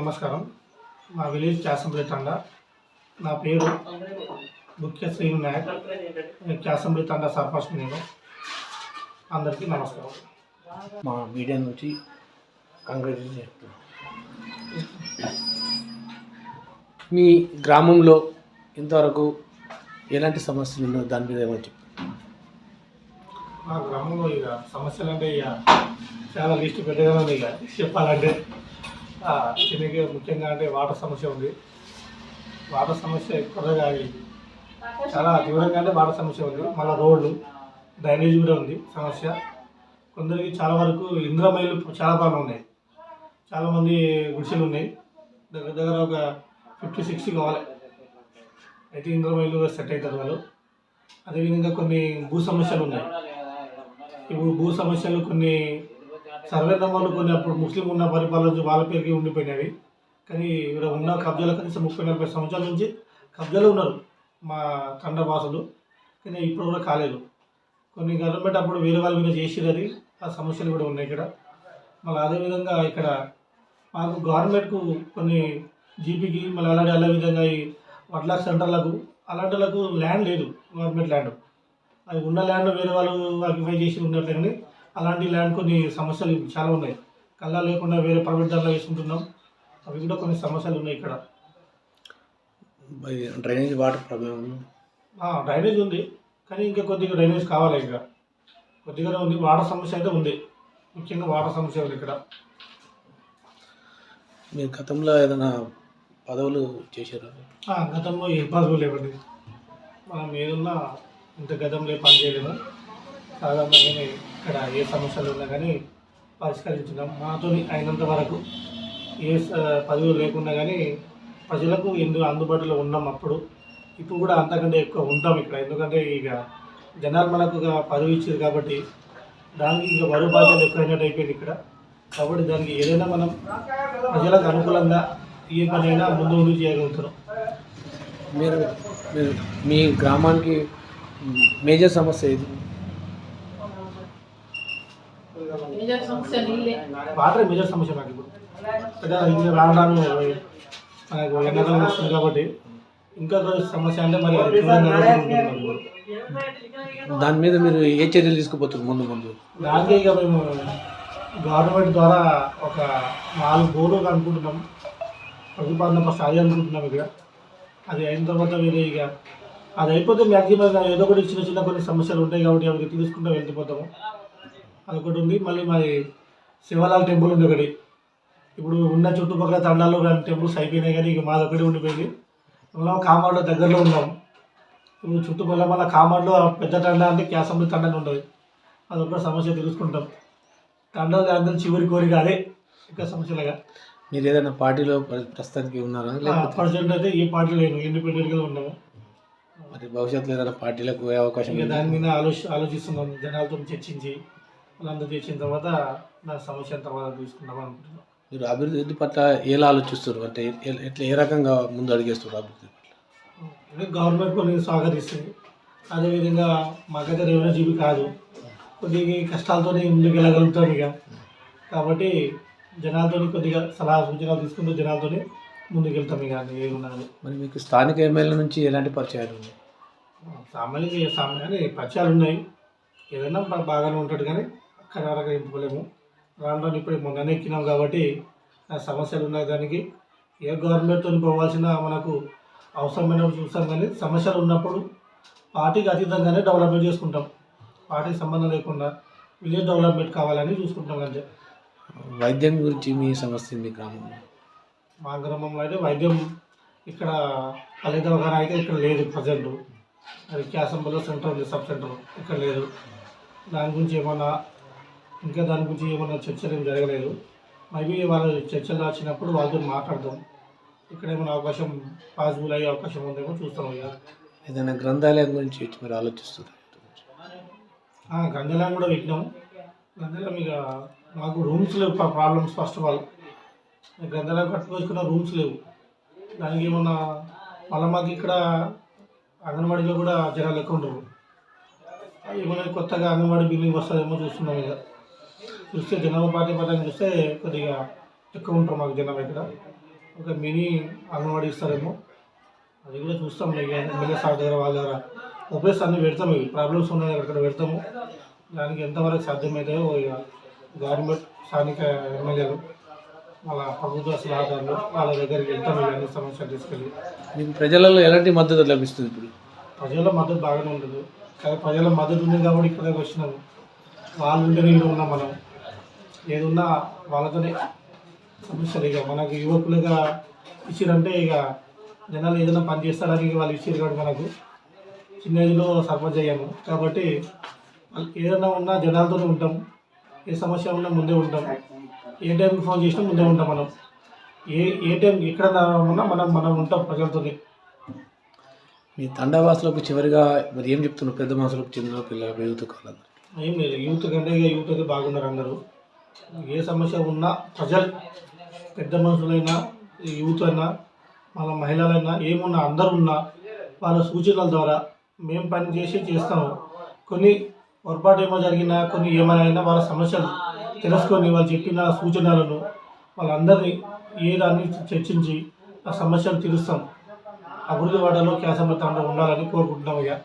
నమస్కారం. మా విలేజ్ క్యాసంబ్లీ తండా. నా పేరు ముఖ్య శ్రీను నాయక్. నేను క్యాసంబ్లీ తండా సర్పంచ్ నేను. అందరికీ నమస్కారం. మా మీడియా నుంచి కంగ్రాచులేషన్ చెప్తున్నాం. మీ గ్రామంలో ఇంతవరకు ఎలాంటి సమస్యలు ఉన్నాయో దాని మీద ఏమని చెప్పు. మా గ్రామంలో ఇక సమస్యలు అంటే ఇక చాలా లిస్ట్ పెద్దగానే ఉంది ఇక చెప్పాలంటే. చిన్నగా ముఖ్యంగా అంటే వాటర్ సమస్య ఉంది. వాటర్ సమస్య ఎక్కువగా చాలా తీవ్రంగా అంటే వాటర్ సమస్య ఉంది. మళ్ళీ రోడ్లు డ్రైనేజ్ కూడా ఉంది సమస్య. కొందరికి చాలా వరకు ఇంద్రమైలు చాలా బాగా ఉన్నాయి. చాలామంది గుడిసెలు ఉన్నాయి. దగ్గర దగ్గర ఒక ఫిఫ్టీ సిక్స్టీ కావాలి. అయితే ఇంద్రమైలు సెట్ అవుతారు వాళ్ళు. అదేవిధంగా కొన్ని భూ సమస్యలు ఉన్నాయి. ఇప్పుడు భూ సమస్యలు కొన్ని సర్వే కొన్ని అప్పుడు ముస్లిం ఉన్న పరిపాలన వాళ్ళ పేరుకి ఉండిపోయినవి. కానీ ఇక్కడ ఉన్న కబ్జాలు కనీసం ముప్పై నలభై సంవత్సరాల నుంచి కబ్జాలు ఉన్నారు మా తండ భాషలు కానీ ఇప్పుడు కూడా కాలేదు. కొన్ని గవర్నమెంట్ అప్పుడు వేరే వాళ్ళ మీద చేసేది అది ఆ సమస్యలు కూడా ఉన్నాయి ఇక్కడ. మళ్ళీ అదేవిధంగా ఇక్కడ మాకు గవర్నమెంట్కు కొన్ని జీపీకి మళ్ళీ అలాంటి అలా విధంగా ఈ వడ్ల సెంటర్లకు అలాంటిలకు ల్యాండ్ లేదు గవర్నమెంట్ ల్యాండ్. అది ఉన్న ల్యాండ్ వేరే వాళ్ళు ఆక్యుపై చేసి ఉన్నట్లే కానీ అలాంటి ల్యాండ్ కొన్ని సమస్యలు చాలా ఉన్నాయి. కల్లా లేకుండా వేరే ప్రైవేట్ దాంట్లో వేసుకుంటున్నాం. అవి కూడా కొన్ని సమస్యలు ఉన్నాయి ఇక్కడ. డ్రైనేజ్ వాటర్ ప్రాబ్లం డ్రైనేజ్ ఉంది. కానీ ఇంకా కొద్దిగా డ్రైనేజ్ కావాలి ఇంకా. కొద్దిగానే ఉంది. వాటర్ సమస్య అయితే ఉంది. ముఖ్యంగా వాటర్ సమస్య ఉంది ఇక్కడ. మీరు గతంలో ఏదైనా పదవులు చేశారు? గతంలో ఏ పదవులు లేవండి. మనం ఏదున్నా ఇంత గతంలో పని చేయలేము సాధారణంగానే ఇక్కడ ఏ సమస్యలు ఉన్నా కానీ పరిష్కరించున్నాం మాతో అయినంత వరకు ఏ స- పదవులు లేకున్నా కానీ ప్రజలకు ఎందుకు అందుబాటులో ఉన్నాం అప్పుడు. ఇప్పుడు కూడా అంతకంటే ఎక్కువ ఉంటాం ఇక్కడ. ఎందుకంటే ఇక జనాలు మనకు పదవి ఇచ్చారు కాబట్టి దానికి ఇంకా బరువు బాధ్యతలు ఎక్కువైనట్టు అయిపోయింది ఇక్కడ. కాబట్టి దానికి ఏదైనా మనం ప్రజలకు అనుకూలంగా ఏ పని అయినా ముందు ముందు చేయగలుగుతున్నాం. మీరు మీరు మీ గ్రామానికి మేజర్ సమస్య ఇది మేజర్ సమస్య నీళ్ళే వాటర్ మేజర్ సమస్య నాకు ఇప్పుడు. పెద్ద ఇంకా రాను రాను మనకు ఎండాకాలం వస్తుంది కాబట్టి. ఇంకా సమస్య అంటే మరి మాకు. దాని మీద మీరు ఏ చర్యలు తీసుకుపోతారు ముందు ముందు? దానికి ఇక మేము గవర్నమెంట్ ద్వారా ఒక నాలుగు బోర్లు అనుకుంటున్నాం ప్రతిపాదన ఫస్ట్ అది అనుకుంటున్నాం ఇక. అది అయిన తర్వాత వేరే ఇక అది అయిపోతే మ్యాక్సిమం ఏదో ఒకటి చిన్న చిన్న కొన్ని సమస్యలు ఉంటాయి కాబట్టి అవి తీసుకుంటూ వెళ్ళిపోతాము. అదొకటి ఉంది. మళ్ళీ మరి శివలాల్ టెంపుల్ ఉంది ఒకటి. ఇప్పుడు ఉన్న చుట్టుపక్కల తండాల్లో కానీ టెంపుల్స్ అయిపోయినాయి కానీ ఇక మాది ఒకటి ఉండిపోయింది. మనం కామాడ్లో దగ్గరలో ఉన్నాం. ఇప్పుడు చుట్టుపక్కల మళ్ళీ కామాడ్లో పెద్ద తండా అంటే క్యాసంలో తండా అని ఉంటుంది. అదొక సమస్య తెలుసుకుంటాం. తండాలు అందరూ చివరి కోరిక అదే ఇంకా సమస్యలుగా. మీరు ఏదైనా పార్టీలో ప్ర- ప్రస్తుతానికి ఉన్నారా? పర్సెంట్ అయితే ఏ పార్టీ లేను. ఇండిపెండెంట్గా ఉన్నాము మరి భవిష్యత్తులో ఏదైనా పార్టీలకు పోయే అవకాశం? దాని మీద ఆలోచి ఆలోచిస్తున్నాం జనాలతో చర్చించి. చేసిన తర్వాత నా సమస్య తర్వాత తీసుకుందాం అనుకుంటున్నాం మీరు అభివృద్ధి పట్ల ఎలా ఆలోచిస్తారు అంటే ఎట్లా ఏ రకంగా ముందు అడిగేస్తారు అభివృద్ధి పట్ల? గవర్నమెంట్ కొన్ని సహకరిస్తుంది అదేవిధంగా మాకైతే రెవెన్యూ జీబీ కాదు. కొద్దిగా కష్టాలతో ముందుకు వెళ్ళగలుగుతాం ఇక. కాబట్టి జనాలతో కొద్దిగా సలహా సూచనలు తీసుకుంటూ జనాలతో ముందుకు వెళ్తాం ఇక. ఏమున్నది మరి మీకు స్థానిక ఎమ్మెల్యే నుంచి ఎలాంటి పరిచయాలు ఉన్నాయి? సామాన్యంగా సామాన్య పరిచయాలు ఉన్నాయి. ఏదైనా బాగానే ఉంటాడు కానీ కరారగా ఇంపుకోలేము రాను ఇప్పుడు మొన్ననే ఎక్కినాం కాబట్టి సమస్యలు ఉన్నాయి దానికి. ఏ గవర్నమెంట్తో పోవాల్సిన మనకు అవసరమైన చూస్తాం కానీ సమస్యలు ఉన్నప్పుడు పార్టీకి అతీతంగానే డెవలప్మెంట్ చేసుకుంటాం. పార్టీకి సంబంధం లేకుండా విలేజ్ డెవలప్మెంట్ కావాలని చూసుకుంటాం అంతే. వైద్యం గురించి మీ సమస్య మీ గ్రామంలో? మా గ్రామంలో అయితే వైద్యం ఇక్కడ పల్లె దవాఖాన అయితే ఇక్కడ లేదు ప్రజెంట్. అది క్యాసంబలో సెంటర్ ఉంది సబ్ సెంటర్ ఇక్కడ లేదు. దాని గురించి ఏమన్నా ఇంకా దాని గురించి ఏమన్నా చర్చలు ఏం జరగలేదు. మేబీ వాళ్ళు చర్చలు వచ్చినప్పుడు వాళ్ళతో మాట్లాడదాం. ఇక్కడ ఏమైనా అవకాశం పాసిబుల్ అయ్యే అవకాశం ఉందేమో చూస్తాం ఇక. ఏదైనా గ్రంథాలయం గురించి మీరు ఆలోచిస్తారు ఆ, గంజలాం కూడా పెట్టినాం. గంజలాం ఇక మాకు రూమ్స్ లేవు ప్రాబ్లమ్స్ ఫస్ట్ ఆఫ్ ఆల్ గంజలాం కట్టుకోసుకున్న రూమ్స్ లేవు. దానికి ఏమన్నా మళ్ళీ మాకు ఇక్కడ అంగన్వాడీలో కూడా జనాలు ఎక్కువ ఉండరు. ఏమైనా కొత్తగా అంగన్వాడీ బిల్డింగ్ వస్తుందేమో చూస్తున్నాం ఇక. చూస్తే జనాభా పార్టీ పరంగా చూస్తే కొద్దిగా ఎక్కువ ఉంటారు మాకు జనాభా ఇక్కడ. ఒక మినీ అంగన్వాడీ ఇస్తారేమో. అది కూడా చూస్తాం ఎమ్మెల్యే సార్ దగ్గర వాళ్ళ దగ్గర మొబైల్స్ అన్నీ పెడతాము ఇవి ప్రాబ్లమ్స్ ఉన్నాయి అక్కడ పెడతాము. దానికి ఎంతవరకు సాధ్యమవుతాయో ఇక గవర్నమెంట్ స్థానిక ఎమ్మెల్యేలు వాళ్ళ ప్రభుత్వ సలహాదారులు వాళ్ళ దగ్గరికి వెళ్తాం ఇవన్నీ సమస్యలు తీసుకెళ్ళి. మీకు ప్రజలలో ఎలాంటి మద్దతు లభిస్తుంది ఇప్పుడు? ప్రజల మద్దతు బాగానే ఉంటుంది. కానీ ప్రజల మద్దతు ఉంది కాబట్టి ఇక్కడికి వచ్చినాము. వాళ్ళు ఉంటేనే ఇక్కడ ఉన్నాం మనం. ఏదున్నా వాళ్ళతోనే సమస్యలు ఇక మనకు యువకులుగా ఇచ్చిరంటే ఇక జనాలు ఏదైనా పని చేస్తారని వాళ్ళు ఇచ్చారు కాబట్టి మనకు చిన్న ఏజ్లో సర్పంచ్ అయ్యాము కాబట్టి ఏదైనా ఉన్నా జనాలతోనే ఉంటాం. ఏ సమస్య ఉన్నా ముందే ఉంటాం. ఏ టైంకి ఫోన్ చేసినా ముందే ఉంటాం మనం. ఏ ఏ టైం ఎక్కడ ఉన్నా మనం మనం ఉంటాం ప్రజలతోనే. మీ తండావాసులకు చివరిగా మరి ఏం చెప్తున్నారు? పెద్ద మనుషులకు చెందిన పిల్లలకు యూత్ కాలంలో ఏం లేదు. యూత్ కంటే ఇక యూత్ అయితే బాగున్నారు అందరూ. ఏ సమస్య ఉన్నా ప్రజలు పెద్ద మనుషులైనా యూత్ అయినా మన మహిళలైనా ఏమున్నా అందరు ఉన్నా వాళ్ళ సూచనల ద్వారా మేము పని చేసి చేస్తాము. కొన్ని పొరపాటు ఏమో జరిగినా కొన్ని ఏమైనా అయినా వాళ్ళ సమస్యలు తెలుసుకొని వాళ్ళు చెప్పిన సూచనలను వాళ్ళందరినీ ఏ దాన్ని చర్చించి ఆ సమస్యను తీరుస్తాం. అభివృద్ధి వాడలో క్యాసమతంలో ఉండాలని కోరుకుంటున్నాం అయ్యా.